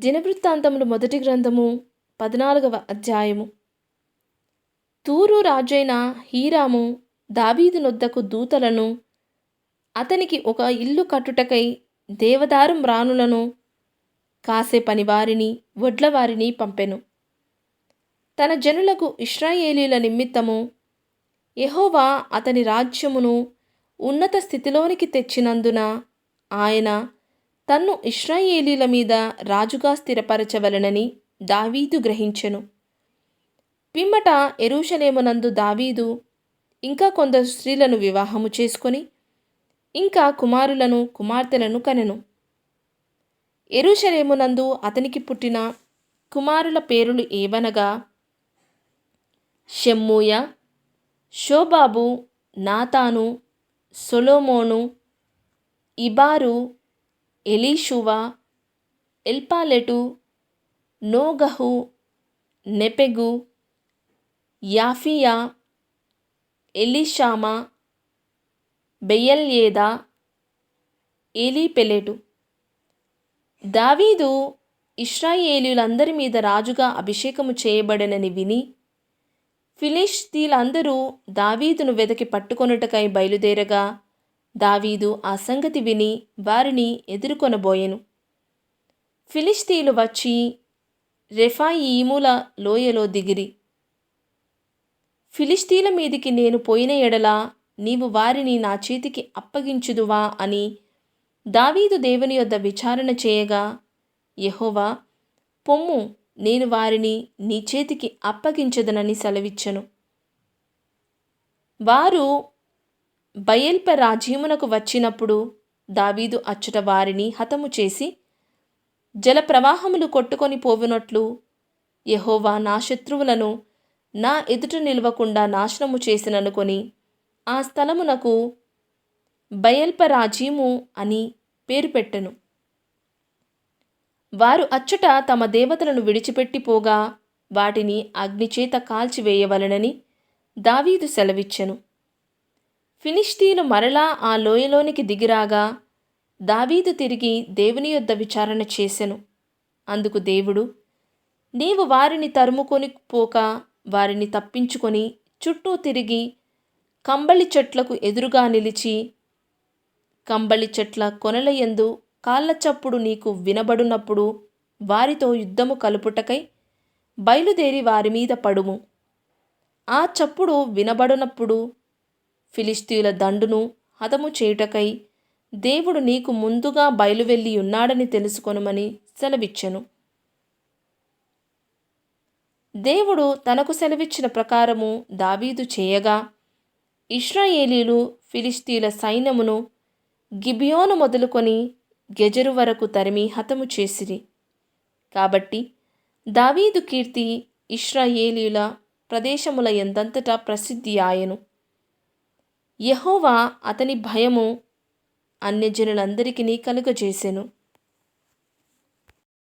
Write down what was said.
దినవృత్తాంతములు మొదటి గ్రంథము పద్నాలుగవ అధ్యాయము. తూరు రాజైన హీరాము దాబీదునొద్దకు దూతలను అతనికి ఒక ఇల్లు కట్టుటకై దేవదారు రాణులను కాసే పనివారిని వడ్లవారిని పంపెను. తన జనులకు ఇస్రాయేలీల నిమిత్తము యహోవా అతని రాజ్యమును ఉన్నత స్థితిలోనికి తెచ్చినందున ఆయన తన్ను ఇష్రాయేలీల మీద రాజుగా స్థిరపరచవలనని దావీదు గ్రహించెను. పిమ్మట ఎరూషలేమునందు దావీదు ఇంకా కొందరు స్త్రీలను వివాహము చేసుకొని ఇంకా కుమారులను కుమార్తెలను కనెను. ఎరుషలేమునందు అతనికి పుట్టిన కుమారుల పేరులు ఏవనగా షెమ్మూయ షోబాబు నాతాను సొలోమోను ఇబారు ఎలీషువా ఎల్పాలెటు నోగహు నెపెగు యాఫియా ఎలీషామా బెయల్యేదా ఏలీపెలెటు దావీదు ఇశ్రాయేలీలందరి మీద రాజుగా అభిషేకము చేయబడనని విని ఫిలిస్తీన్లందరూ దావీదును వెదకి పట్టుకొనుటకై బయలుదేరగా దావీదు ఆ సంగతి విని వారిని ఎదుర్కొనబోయెను. ఫిలిస్తీలు వచ్చి రెఫాయిముల లోయలో దిగిరి. ఫిలిస్తీల మీదికి నేను పోయిన ఎడలా నీవు వారిని నా చేతికి అప్పగించుదువా అని దావీదు దేవుని యొద్ద విచారణ చేయగా యెహోవా పొమ్ము నేను వారిని నీ చేతికి అప్పగించదనని సెలవిచ్చెను. వారు బయల్ప రాజ్యమునకు వచ్చినప్పుడు దావీదు అచ్చుట వారిని హతము చేసి జలప్రవాహములు కొట్టుకొని పోవునట్లు యహోవా నా శత్రువులను నా ఎదుట నిలవకుండా నాశనము చేసిననుకొని ఆ స్థలమునకు బయల్ప రాజీము అని పేరు పెట్టెను. వారు అచ్చుట తమ దేవతలను విడిచిపెట్టిపోగా వాటిని అగ్నిచేత కాల్చివేయవలనని దావీదు సెలవిచ్చెను. ఫిలిస్తీను మరలా ఆ లోయలోనికి దిగిరాగా దావీదు తిరిగి దేవుని యొద్ద విచారణ చేసెను. అందుకు దేవుడు నీవు వారిని తరుముకొని పోక వారిని తప్పించుకొని చుట్టూ తిరిగి కంబళి చెట్లకు ఎదురుగా నిలిచి కంబళి చెట్ల కొనలయందు కాళ్ళ చప్పుడు నీకు వినబడునప్పుడు వారితో యుద్ధము కలుపుటకై బయలుదేరి వారి మీద పడుము. ఆ చప్పుడు వినబడునప్పుడు ఫిలిస్తీయుల దండును హతము చేయుటకై దేవుడు నీకు ముందుగా బయలువెళ్ళి ఉన్నాడని తెలుసుకొనుమని సెలవిచ్చెను. దేవుడు తనకు సెలవిచ్చిన ప్రకారము దావీదు చేయగా ఇష్రాయేలీలు ఫిలిస్తీన్ల సైన్యమును గిబియోను మొదలుకొని గెజరు వరకు తరిమి హతము చేసిరి. కాబట్టి దావీదు కీర్తి ఇష్రాయేలీల ప్రదేశముల ఎంతంతటా ప్రసిద్ధి ఆయను. యహోవా అతని భయము అన్యజనులందరికీ కలుగజేసెను.